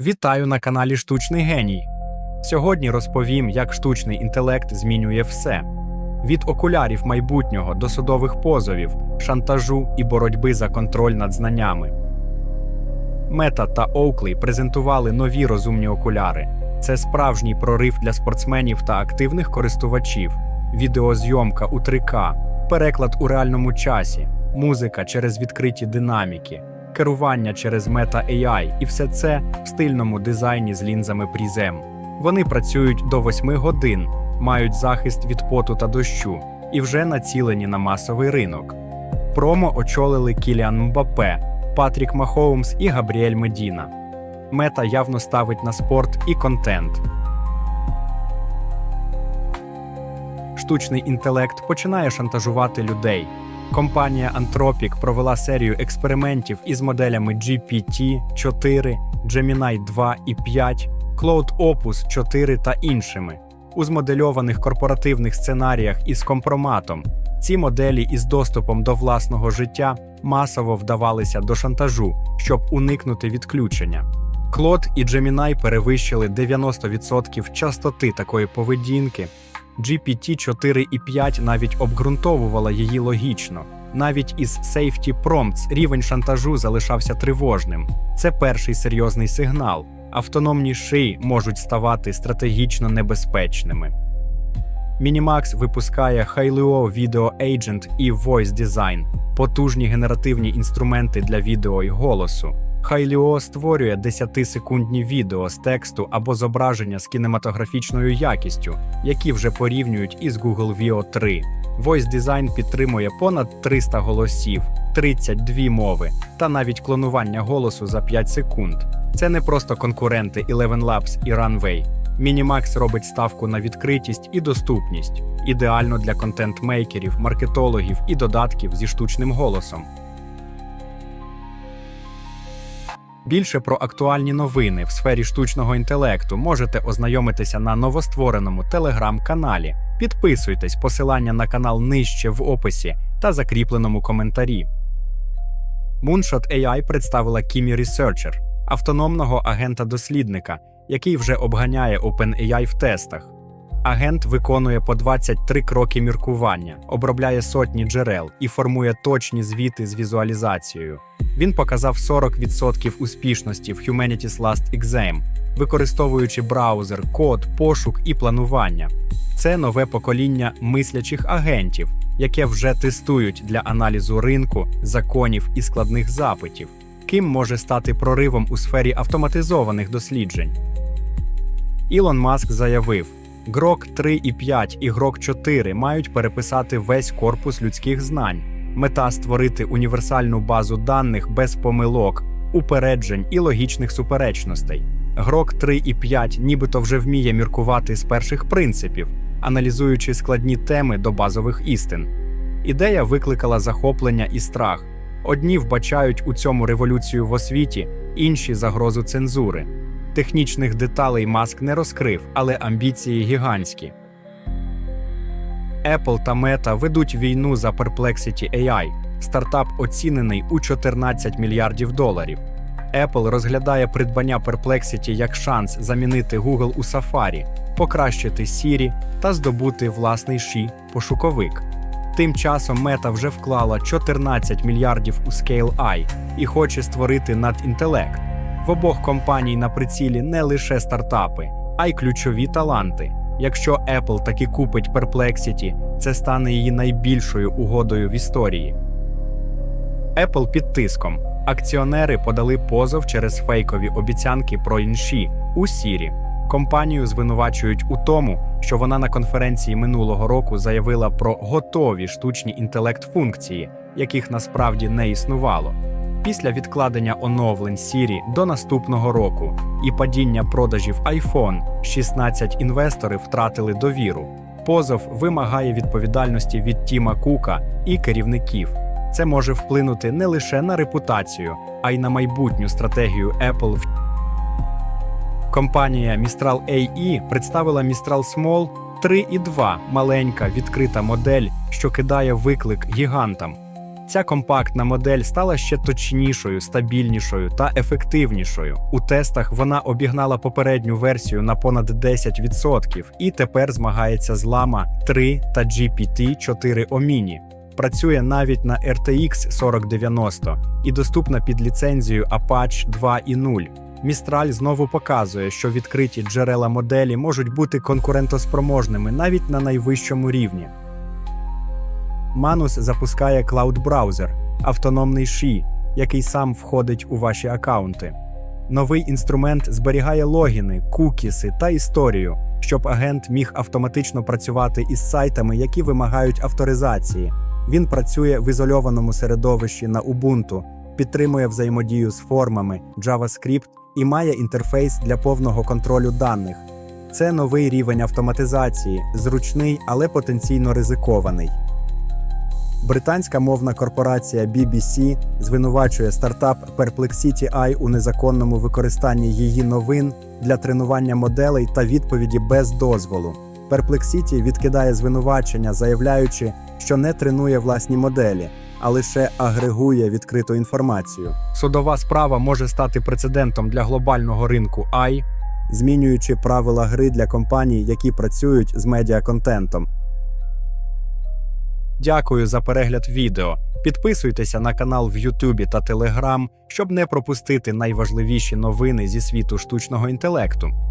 Вітаю на каналі Штучний Геній. Сьогодні розповім, як штучний інтелект змінює все: від окулярів майбутнього до судових позовів, шантажу і боротьби за контроль над знаннями. Мета та Oakley презентували нові розумні окуляри. Це справжній прорив для спортсменів та активних користувачів, відеозйомка у 3К, переклад у реальному часі, музика через відкриті динаміки, керування через Meta AI і все це в стильному дизайні з лінзами Prism. Вони працюють до 8 годин, мають захист від поту та дощу і вже націлені на масовий ринок. Промо очолили Кіліан Мбапе, Патрік Махоумс і Габріель Медіна. Мета явно ставить на спорт і контент. Штучний інтелект починає шантажувати людей. Компанія Anthropic провела серію експериментів із моделями GPT-4, Gemini 2 і 5, Cloud Opus 4 та іншими. У змодельованих корпоративних сценаріях із компроматом ці моделі із доступом до власного життя масово вдавалися до шантажу, щоб уникнути відключення. Клод і Gemini перевищили 90% частоти такої поведінки. GPT-4 і 5 навіть обґрунтовувала її логічно. Навіть із Safety Prompts рівень шантажу залишався тривожним. Це перший серйозний сигнал. Автономні шиї можуть ставати стратегічно небезпечними. Minimax випускає Hailuo Video Agent і Voice Design – потужні генеративні інструменти для відео і голосу. Hailuo створює 10-секундні відео з тексту або зображення з кінематографічною якістю, які вже порівнюють із Google Veo 3. Voice Design підтримує понад 300 голосів, 32 мови та навіть клонування голосу за 5 секунд. Це не просто конкуренти Eleven Labs і Runway. Minimax робить ставку на відкритість і доступність, ідеально для контент-мейкерів, маркетологів і додатків зі штучним голосом. Більше про актуальні новини в сфері штучного інтелекту можете ознайомитися на новоствореному телеграм-каналі. Підписуйтесь, посилання на канал нижче в описі та закріпленому коментарі. Moonshot AI представила Kimi Researcher – автономного агента-дослідника, який вже обганяє OpenAI в тестах. Агент виконує по 23 кроки міркування, обробляє сотні джерел і формує точні звіти з візуалізацією. Він показав 40% успішності в Humanities Last Exam, використовуючи браузер, код, пошук і планування. Це нове покоління мислячих агентів, яке вже тестують для аналізу ринку, законів і складних запитів. Ким може стати проривом у сфері автоматизованих досліджень? Ілон Маск заявив: Грок 3 і 5 і Грок 4 мають переписати весь корпус людських знань. Мета створити універсальну базу даних без помилок, упереджень і логічних суперечностей. Грок 3 і 5 нібито вже вміє міркувати з перших принципів, аналізуючи складні теми до базових істин. Ідея викликала захоплення і страх. Одні вбачають у цьому революцію в освіті, інші загрозу цензури. Технічних деталей маск не розкрив, але амбіції гігантські. Apple та Meta ведуть війну за Perplexity AI. Стартап оцінений у 14 мільярдів доларів. Apple розглядає придбання Perplexity як шанс замінити Google у Safari, покращити Siri та здобути власний ші пошуковик. Тим часом Meta вже вклала 14 мільярдів у Scale AI і хоче створити надінтелект. В обох компаній на прицілі не лише стартапи, а й ключові таланти. Якщо Apple таки купить Perplexity, це стане її найбільшою угодою в історії. Apple під тиском. Акціонери подали позов через фейкові обіцянки про інші у Siri. Компанію звинувачують у тому, що вона на конференції минулого року заявила про готові штучні інтелект функції, яких насправді не існувало. Після відкладення оновлень Siri до наступного року і падіння продажів iPhone 16 інвестори втратили довіру. Позов вимагає відповідальності від Тіма Кука і керівників. Це може вплинути не лише на репутацію, а й на майбутню стратегію Apple. Компанія Mistral AI представила Mistral Small 3.2 – маленька відкрита модель, що кидає виклик гігантам. Ця компактна модель стала ще точнішою, стабільнішою та ефективнішою. У тестах вона обігнала попередню версію на понад 10% і тепер змагається з Lama 3 та GPT-4 Omini. Працює навіть на RTX 4090 і доступна під ліцензією Apache 2.0. Містраль знову показує, що відкриті джерела моделі можуть бути конкурентоспроможними навіть на найвищому рівні. Manus запускає клауд-браузер, автономний SHI, який сам входить у ваші акаунти. Новий інструмент зберігає логіни, кукіси та історію, щоб агент міг автоматично працювати із сайтами, які вимагають авторизації. Він працює в ізольованому середовищі на Ubuntu, підтримує взаємодію з формами, JavaScript і має інтерфейс для повного контролю даних. Це новий рівень автоматизації, зручний, але потенційно ризикований. Британська мовна корпорація BBC звинувачує стартап Perplexity AI у незаконному використанні її новин для тренування моделей та відповіді без дозволу. Perplexity відкидає звинувачення, заявляючи, що не тренує власні моделі, а лише агрегує відкриту інформацію. Судова справа може стати прецедентом для глобального ринку AI, змінюючи правила гри для компаній, які працюють з медіаконтентом. Дякую за перегляд відео. Підписуйтеся на канал в Ютубі та Телеграм, щоб не пропустити найважливіші новини зі світу штучного інтелекту.